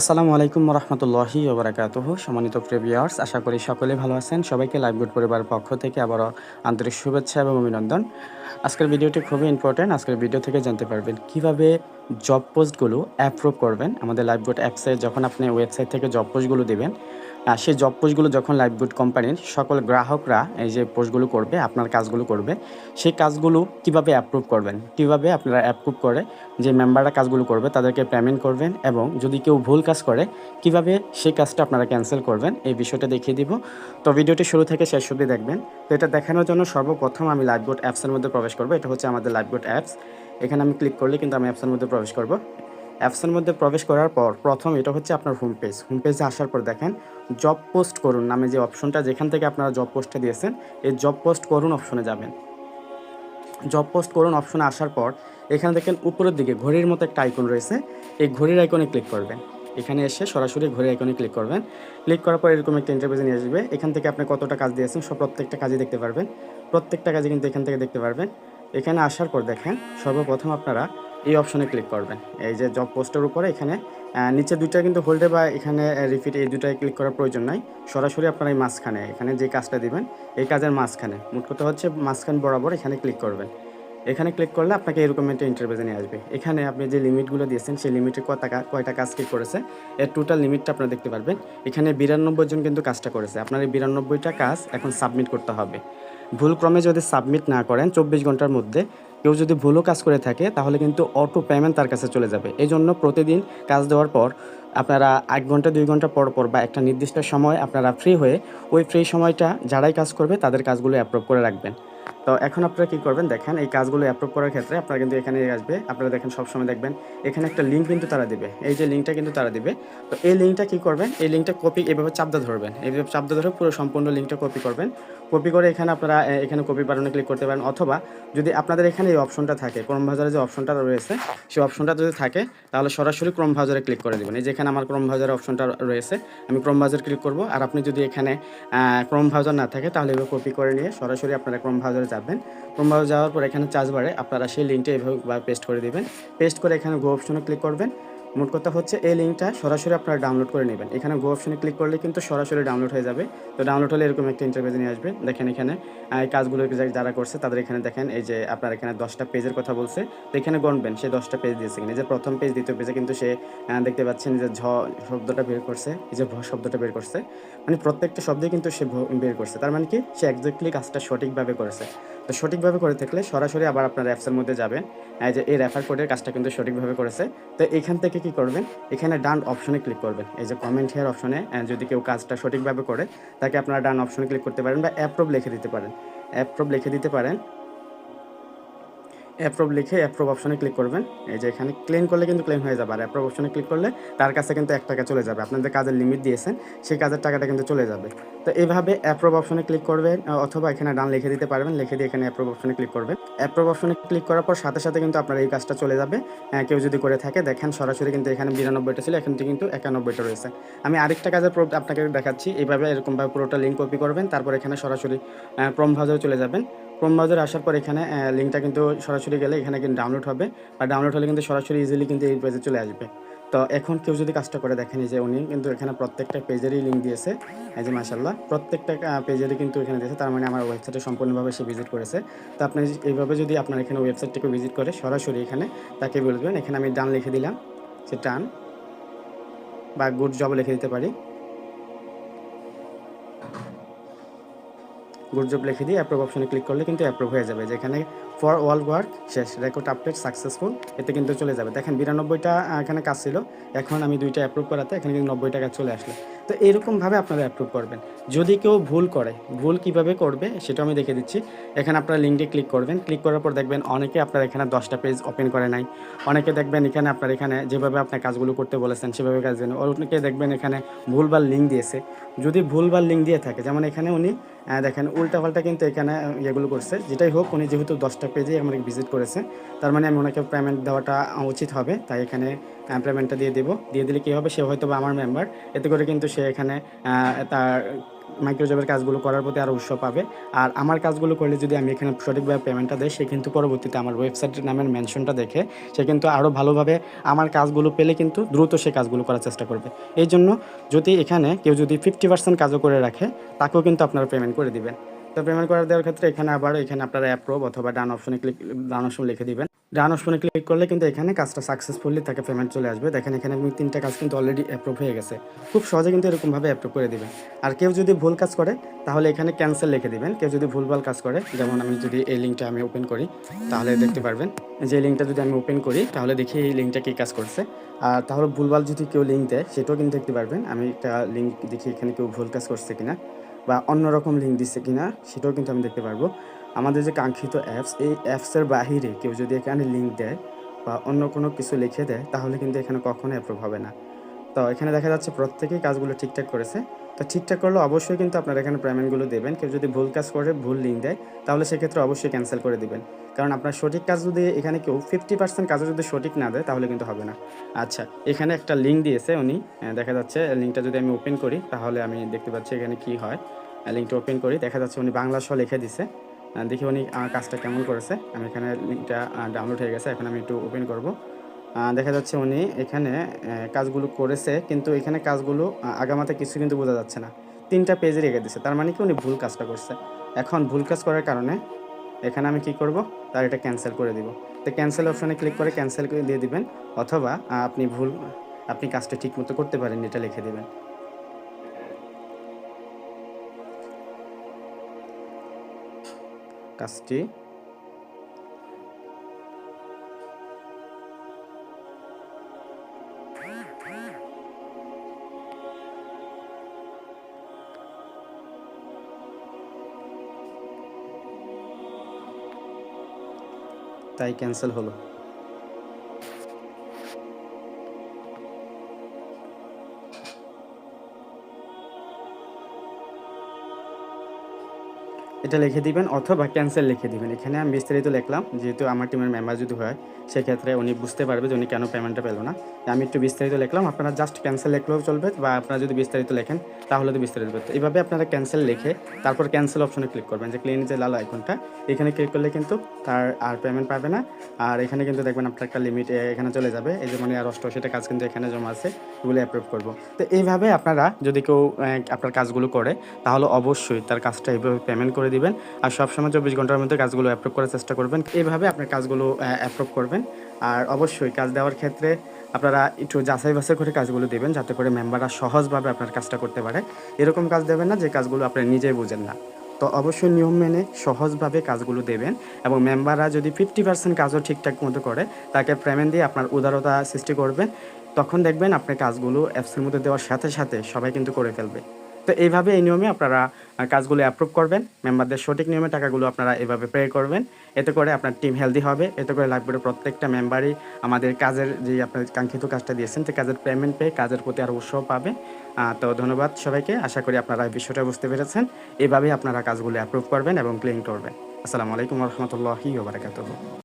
আসসালামু আলাইকুম রহমতুল্লাহি ওবরাকাত সম্মানিত প্রেভিয়ার্স আশা করি সকলে ভালো আছেন। সবাইকে লাইভ গুড পরিবার পক্ষ থেকে আবারও আন্তরিক শুভেচ্ছা এবং অভিনন্দন। আজকের ভিডিওটি খুবই ইম্পর্টেন্ট আজকের ভিডিও থেকে জানতে পারবেন কীভাবে জব পোস্টগুলো অ্যাপ্রুভ করবেন আমাদের গুড অ্যাপসে যখন আপনি ওয়েবসাইট থেকে জব পোস্টগুলো দেবেন আর সেই জব পোস্টগুলো যখন লাইভগুড কোম্পানির সকল গ্রাহকরা এই যে পোস্টগুলো করবে, আপনার কাজগুলো করবে, সেই কাজগুলো কীভাবে অ্যাপ্রুভ করবেন? কীভাবে আপনারা অ্যাপ্রুভ করে যে মেম্বাররা কাজগুলো করবে, তাদেরকে পেমেন্ট করবেন এবং যদি কেউ ভুল কাজ করে, কীভাবে সেই কাজটা আপনারা ক্যান্সেল করবেন? এই বিষয়টা দেখিয়ে দিব। তো ভিডিওটি শুরু থেকে শেষ অবধি দেখবেন। তো এটা দেখানোর জন্য সর্বপ্রথম আমি লাইভবোট অ্যাপসের মধ্যে প্রবেশ করব। এটা হচ্ছে আমাদের লাইভবোট অ্যাপস এখানে আমি ক্লিক করলে কিন্তু আমি অ্যাপসের মধ্যে প্রবেশ করব। অ্যাপসের মধ্যে প্রবেশ করার পর প্রথম এটা হচ্ছে আপনার হোম পেজ হোম পেজে আসার পর দেখেন জব পোস্ট করুন নামে যে অপশনটা যেখান থেকে আপনারা জব পোস্টটা দিয়েছেন, এই জব পোস্ট করুন অপশনে যাবেন। জব পোস্ট করুন অপশনে আসার পর এখানে দেখেন উপরের দিকে ঘড়ির মতো একটা আইকন রয়েছে, এই ঘড়ির আইকনে ক্লিক করবেন। এখানে এসে সরাসরি ঘড়ির আইকনে ক্লিক করবেন। ক্লিক করার পর এরকম একটা ইন্টারভিউ নিয়ে আসবে। এখান থেকে আপনি কতটা কাজ দিয়েছেন সব প্রত্যেকটা কাজই দেখতে পারবেন। প্রত্যেকটা কাজই কিন্তু এখান থেকে দেখতে পারবেন। এখানে আসার পর দেখেন সর্বপ্রথম আপনারা এই অপশনে ক্লিক করবেন। এই যে জব পোস্টের উপরে এখানে নিচে দুইটা কিন্তু হোল্ডে বা এখানে রিপিট এই দুটায় ক্লিক করার প্রয়োজন নাই। সরাসরি আপনারা এই মাঝখানে, এখানে যে কাজটা দিবেন, এই কাজের মাঝখানে, মোট কথা হচ্ছে মাঝখান বরাবর এখানে ক্লিক করবেন। এখানে ক্লিক করলে আপনাকে এরকম একটা ইন্টারভিউ নিয়ে আসবে। এখানে আপনি যে লিমিটগুলো দিয়েছেন, সেই লিমিটে কয়টা কা- কয়টা কাজ ক্লিক করেছে, এর টোটাল লিমিটটা আপনারা দেখতে পারবেন। এখানে বিরানব্বই জন কিন্তু কাজটা করেছে। আপনার এই বিরানব্বইটা কাজ এখন সাবমিট করতে হবে। ভুলক্রমে যদি সাবমিট না করেন চব্বিশ ঘণ্টার মধ্যে, কেউ যদি ভুলও কাজ করে থাকে, তাহলে কিন্তু অটো পেমেন্ট তার কাছে চলে যাবে। এই জন্য প্রতিদিন কাজ দেওয়ার পর আপনারা এক ঘণ্টা, দুই ঘণ্টা পর পর বা একটা নির্দিষ্ট সময় আপনারা ফ্রি হয়ে, ওই ফ্রি সময়টা যারাই কাজ করবে তাদের কাজগুলো অ্যাপ্রুভ করে রাখবেন। তো এখন আপনারা কী করবেন, দেখেন এই কাজগুলো অ্যাপ্রুভ করার ক্ষেত্রে আপনারা কিন্তু এখানে আসবে, আপনারা দেখেন সবসময় দেখবেন, এখানে একটা লিঙ্ক কিন্তু তারা দিবে, এই যে লিঙ্কটা কিন্তু তারা দিবে। তো এই লিঙ্কটা কী করবেন, এই লিঙ্কটা কপি এভাবে চাপদা ধরবেন, এইভাবে চাপদা ধরে পুরো সম্পূর্ণ লিঙ্কটা কপি করবেন। কপি করে এখানে আপনারা এখানে কপি বাটনে ক্লিক করতে পারেন, অথবা যদি আপনাদের এখানে এই অপশনটা থাকে ক্রম ভাউজারে যে অপশনটা রয়েছে, সেই অপশনটা যদি থাকে, তাহলে সরাসরি ক্রম ভাউজারে ক্লিক করে দেবেন। এই যে এখানে আমার ক্রম ভাউজারের অপশনটা রয়েছে, আমি ক্রম ভাউজার ক্লিক করব, আর আপনি যদি এখানে ক্রম ভাউজার না থাকে, তাহলে এভাবে কপি করে নিয়ে সরাসরি আপনারা ক্রম ভাউজারে যাবেন। প্রোমো যাওয়ার পর এখানে চার্জ বাড়ে। আপনারা সেই লিঙ্কটা এভাবে পেস্ট করে দেবেন। পেস্ট করে এখানে গো অপশনে ক্লিক করবেন। মোট কথা হচ্ছে এই লিঙ্কটা সরাসরি আপনারা ডাউনলোড করে নেবেন। এখানে গো অপশনে ক্লিক করলে কিন্তু সরাসরি ডাউনলোড হয়ে যাবে। তো ডাউনলোড হলে এরকম একটা ইন্টারভিউ নিয়ে আসবে। দেখেন এখানে এই কাজগুলো যারা করছে তাদের এখানে দেখেন, এই যে আপনার এখানে দশটা পেজের কথা বলছে, তো এখানে গণবেন, সে দশটা পেজ দিয়েছে কিনা। যে প্রথম পেজ দ্বিতীয় পেজে কিন্তু সে দেখতে পাচ্ছেন যে ঝ শব্দটা বের করছে, এই যে ভ শব্দটা বের করছে। মানে প্রত্যেকটা শব্দে কিন্তু সে বের করছে। তার মানে কি? সে একজাক্টলি কাজটা সঠিকভাবে করেছে। তো সঠিকভাবে করে থাকলে সরাসরি আবার আপনার অ্যাপসের মধ্যে যাবেন যে এই রেফার কোডের কাজটা কিন্তু সঠিকভাবে করেছে। তো এখান থেকে কি করবেন? এখানে ডান অপশনে ক্লিক করবেন। এই যে কমেন্ট হেয়ার অপশনে যদি কেউ কাজটা সঠিকভাবে করে, তাকে আপনারা ডান অপশনে ক্লিক করতে পারেন বা অ্যাপ্রুভ লিখে দিতে পারেন। অ্যাপ্রুভ লিখে দিতে পারেন। অ্যাপ্রুভ লিখে অ্যাপ্রুভ অপশনে ক্লিক করবেন। এই যে এখানে ক্লেম করলে কিন্তু ক্লেম হয়ে যাবে। আর অ্যাপ্রুভ অপশনে ক্লিক করলে তার কাছে কিন্তু এক টাকা চলে যাবে। আপনাদের কাজের লিমিট দিয়েছেন, সেই কাজের টাকাটা কিন্তু চলে যাবে। তো এইভাবে অ্যাপ্রুভ অপশনে ক্লিক করবেন অথবা এখানে ডান লিখে দিতে পারবেন, লিখে দিয়ে এখানে অ্যাপ্রুভ অপশনে ক্লিক করবেন। অ্যাপ্রুভ অপশনে ক্লিক করার পর সাথে সাথে কিন্তু আপনার এই কাজটা চলে যাবে। কেউ যদি করে থাকে, দেখেন সরাসরি কিন্তু এখানে বিরানব্বইটা ছিল এখানে কিন্তু একানব্বইটা রয়েছে। আমি আরেকটা কাজের proof আপনাকে দেখাচ্ছি। এইভাবে এরকমভাবে পুরোটা লিঙ্ক কপি করবেন, তারপর এখানে সরাসরি প্রম ভাউজারে চলে যাবেন। ক্রোম ব্রাউজারে আসার পর এখানে লিঙ্কটা কিন্তু সরাসরি গেলে এখানে কিন্তু ডাউনলোড হবে। আর ডাউনলোড হলে কিন্তু সরাসরি ইজিলি কিন্তু এই পেজে চলে আসবে। তো এখন কেউ যদি কাজটা করে দেখেনি যে উনি, কিন্তু এখানে প্রত্যেকটা পেজেরই লিঙ্ক দিয়েছে। এই যে মাসাল্লাহ প্রত্যেকটা পেজেরই কিন্তু এখানে দিয়েছে। তার মানে আমার ওয়েবসাইটে সম্পূর্ণভাবে সে ভিজিট করেছে। তো আপনি এইভাবে যদি আপনার এখানে ওয়েবসাইটটিকে ভিজিট করে সরাসরি এখানে, তাকে বলবেন, এখানে আমি ডান লিখে দিলাম। সে টান বা গুড জব লিখে দিতে পারি। গুড জব লিখে দিয়ে অ্যাপ্রুভ অপশনে ক্লিক করলে কিন্তু অ্যাপ্রুভ হয়ে যাবে। যেখানে ফর অল ওয়ার্ক শেষ রেকর্ড আপডেট সাকসেসফুল এতে কিন্তু চলে যাবে। দেখেন বিরানব্বইটা এখানে কাজ ছিল। এখন আমি দুইটা অ্যাপ্রুভ করাতে, এখানে কিন্তু নব্বই টাকা চলে আসলো। তো এরকমভাবে আপনারা অ্যাপ্রুভ করবেন। যদি কেউ ভুল করে, ভুল কীভাবে করবে সেটা আমি দেখে দিচ্ছি। এখানে আপনারা লিঙ্কে ক্লিক করবেন। ক্লিক করার পর দেখবেন অনেকে আপনার এখানে দশটা পেজ ওপেন করে নাই। অনেকে দেখবেন এখানে আপনার এখানে যেভাবে আপনার কাজগুলো করতে বলেছেন, সেভাবে কাজ দেন। অনেকে দেখবেন এখানে ভুলভাল লিঙ্ক দিয়েছে। যদি ভুলভাল লিঙ্ক দিয়ে থাকে, যেমন এখানে উনি দেখেন, উল্টাপাল্টা কিন্তু এখানে ইয়েগুলো করছে। যেটাই হোক, উনি যেহেতু দশটা পেজে আমাকে ভিজিট করেছে, তার মানে আমি ওনাকে পেমেন্ট দেওয়াটা উচিত হবে। তাই এখানে পেমেন্টটা দিয়ে দেবো। দিয়ে দিলে কী হবে? সে হয়তো বা আমার মেম্বার এতে করে কিন্তু সে এখানে তার মাইক্রোজবের কাজগুলো করার প্রতি আরও উৎসাহ পাবে। আর আমার কাজগুলো করলে যদি আমি এখানে সঠিকভাবে পেমেন্টটা দেয় সে কিন্তু পরবর্তীতে আমার ওয়েবসাইটের নামের মেনশনটা দেখে সে কিন্তু আরও ভালোভাবে আমার কাজগুলো পেলে কিন্তু দ্রুত সে কাজগুলো করার চেষ্টা করবে। এই জন্য যদি এখানে কেউ যদি ফিফটি পার্সেন্ট কাজও করে রাখে, তাকেও কিন্তু আপনারা পেমেন্ট করে দিবেন। তো পেমেন্ট করে দেওয়ার ক্ষেত্রে এখানে আবার এখানে আপনারা অ্যাপ্রুভ অথবা ডান অপশনে ক্লিক ডান অপশন লিখে দিবেন। ডান অপশনে ক্লিক করলে কিন্তু এখানে কাজটা সাকসেসফুলি তাকে পেমেন্ট চলে আসবে। দেখেন এখানে তিনটা কাজ কিন্তু অলরেডি অ্যাপ্রুভ হয়ে গেছে। খুব সহজে কিন্তু এরকমভাবে অ্যাপ্রুভ করে দিবেন। আর কেউ যদি ভুল কাজ করে, তাহলে এখানে ক্যান্সেল লিখে দিবেন। কেউ যদি ভুলভাল কাজ করে, যেমন আমি যদি এই লিঙ্কটা আমি ওপেন করি, তাহলে দেখতে পারবেন যে লিঙ্কটা যদি আমি ওপেন করি, তাহলে দেখি এই লিঙ্কটা কী কাজ করছে। আর তাহলে ভুলভাল যদি কেউ লিঙ্ক দেয়, সেটাও কিন্তু দেখতে পারবেন। আমি একটা লিঙ্ক দেখি এখানে কেউ ভুল কাজ করছে কিনা, বা অন্যরকম লিঙ্ক দিচ্ছে কিনা, সেটাও কিন্তু আমি দেখতে পারব। আমাদের যে কাঙ্ক্ষিত অ্যাপস এই অ্যাপসের বাহিরে কেউ যদি এখানে লিঙ্ক দেয় বা অন্য কোনো কিছু লিখে দেয়, তাহলে কিন্তু এখানে কখনো অ্যাপ্রুভ হবে না। তো এখানে দেখা যাচ্ছে প্রত্যেকেই কাজগুলো ঠিকঠাক করেছে। তো ঠিকঠাক করলে অবশ্যই কিন্তু আপনারা এখানে পেমেন্টগুলো দেবেন। কেউ যদি ভুল কাজ করে, ভুল লিঙ্ক দেয়, তাহলে সেক্ষেত্রে অবশ্যই ক্যান্সেল করে দিবেন। কারণ আপনার সঠিক কাজ যদি এখানে কেউ ফিফটি পার্সেন্ট কাজও যদি সঠিক না দেয়, তাহলে কিন্তু হবে না। আচ্ছা এখানে একটা লিঙ্ক দিয়েছে উনি। দেখা যাচ্ছে লিঙ্কটা যদি আমি ওপেন করি, তাহলে আমি দেখতে পাচ্ছি এখানে কি হয়। লিঙ্কটা ওপেন করি, দেখা যাচ্ছে উনি বাংলা সহ লিখে দিছে। দেখি উনি কাজটা কেমন করেছে। আমি এখানে লিঙ্কটা ডাউনলোড হয়ে গেছে, এখন আমি একটু ওপেন করব। দেখা যাচ্ছে উনি এখানে কাজগুলো করেছে, কিন্তু এখানে কাজগুলো আগামাতে কিছু কিন্তু বোঝা যাচ্ছে না। তিনটা পেজে রেখে দিছে তার মানে কি উনি ভুল কাজটা করছে। এখন ভুল কাজ করার কারণে এখানে আমি কি করব? তার এটা ক্যান্সেল করে দিব। তো ক্যান্সেল অপশনে ক্লিক করে ক্যান্সেল দিয়ে দিবেন, অথবা আপনি ভুল, আপনি কাজটা ঠিক মতো করতে পারেন এটা লিখে দিবেন। কাজটি। তাই ক্যান্সেল হলো। এটা লিখে দিবেন অথবা ক্যান্সেল লিখে দিবেন। এখানে আমি বিস্তারিত লিখলাম, যেহেতু আমার টিমের মেম্বার যদি হয়, সেক্ষেত্রে উনি বুঝতে পারবে যে উনি কেন পেমেন্টটা পেল না। আমি একটু বিস্তারিত লিখলাম, আপনারা জাস্ট ক্যান্সেল লিখলেও চলবে, বা আপনারা যদি বিস্তারিত লেখেন, তাহলে তো বিস্তারিত করতে এইভাবে আপনারা ক্যান্সেল লিখে, তারপর ক্যান্সেল অপশনে ক্লিক করবেন, যে ক্লিন যে লাল আইকনটা এখানে ক্লিক করলে কিন্তু তার আর পেমেন্ট পাবে না। আর এখানে কিন্তু দেখবেন আপনার একটা লিমিট এখানে চলে যাবে। এই যে মানে আর অষ্টআশিটা কাজ কিন্তু এখানে জমা আছে, এগুলো অ্যাপ্রুভ করব। তো এইভাবে আপনারা যদি কেউ আপনার কাজগুলো করে, তাহলে অবশ্যই তার কাজটা এইভাবে পেমেন্ট করে দিবেন। আর সবসময় চব্বিশ ঘণ্টার মধ্যে কাজগুলো অ্যাপ্রুভ করার চেষ্টা করবেন। এইভাবে আপনার কাজগুলো অ্যাপ্রুভ করবেন। আর অবশ্যই কাজ দেওয়ার ক্ষেত্রে আপনারা একটু যাচাই বাছাই করে কাজগুলো দেবেন, যাতে করে মেম্বাররা সহজভাবে আপনার কাজটা করতে পারে। এরকম কাজ দেবেন না যে কাজগুলো আপনি নিজেই বুঝেন না। তো অবশ্যই নিয়ম মেনে সহজভাবে কাজগুলো দেবেন এবং মেম্বাররা যদি ফিফটি পার্সেন্ট কাজও ঠিকঠাক মতো করে, তাকে পেমেন্ট দিয়ে আপনার উদারতা সৃষ্টি করবেন। তখন দেখবেন আপনার কাজগুলো অ্যাপসের মধ্যে দেওয়ার সাথে সাথে সবাই কিন্তু করে ফেলবে। তো এইভাবে এই নিয়মে আপনারা কাজগুলো অ্যাপ্রুভ করবেন। মেম্বারদের সঠিক নিয়মে টাকাগুলো আপনারা এভাবে পে করবেন। এতে করে আপনার টিম হেলদি হবে। এতে করে লাইব্রেরির প্রত্যেকটা মেম্বারই আমাদের কাজের যে আপনার কাঙ্ক্ষিত কাজটা দিয়েছেন তো কাজের পেমেন্ট পেয়ে কাজের প্রতি আরও উৎসাহ পাবে। তো ধন্যবাদ সবাইকে। আশা করি আপনারা এই বিষয়টা বুঝতে পেরেছেন। এভাবেই আপনারা কাজগুলো অ্যাপ্রুভ করবেন এবং ক্লেম করবেন। আসসালামু আলাইকুম রহমতুল্লাহি